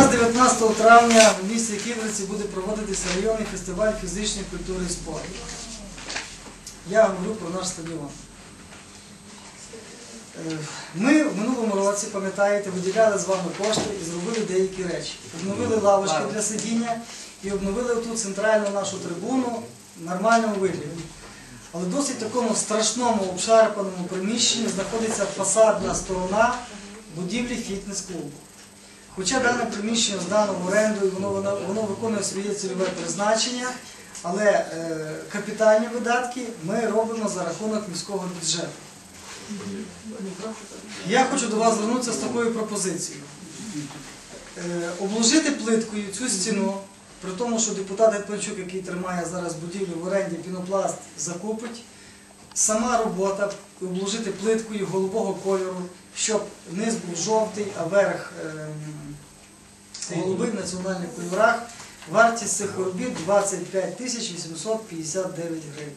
нас 19 травня в місті Ківерці буде проводитися районний фестиваль фізичної культури і спорту. Я говорю про наш стадіон. Е, Ми в минулому році, пам'ятаєте, виділяли з вами кошти і зробили деякі речі. Обновили лавочки для сидіння і обновили ту центральну нашу трибуну в нормальному вигляді. Але досить такому страшному обшарпаному приміщенні знаходиться фасадна сторона будівлі фітнес-клубу. Хоча дане приміщення здано в оренду воно, воно, воно виконує своє цільове призначення, але е, капітальні видатки ми робимо за рахунок міського бюджету. Я хочу до вас звернутися з такою пропозицією. Е, обложити плиткою цю стіну, при тому, що депутат Гетманчук, який тримає зараз будівлю в оренді, пінопласт закупить. Сама робота обложити плиткою голубого кольору, щоб низ був жовтий, а верх ем, голубий в національних кольорах. Вартість цих робіт 25 тисяч 859 гривень.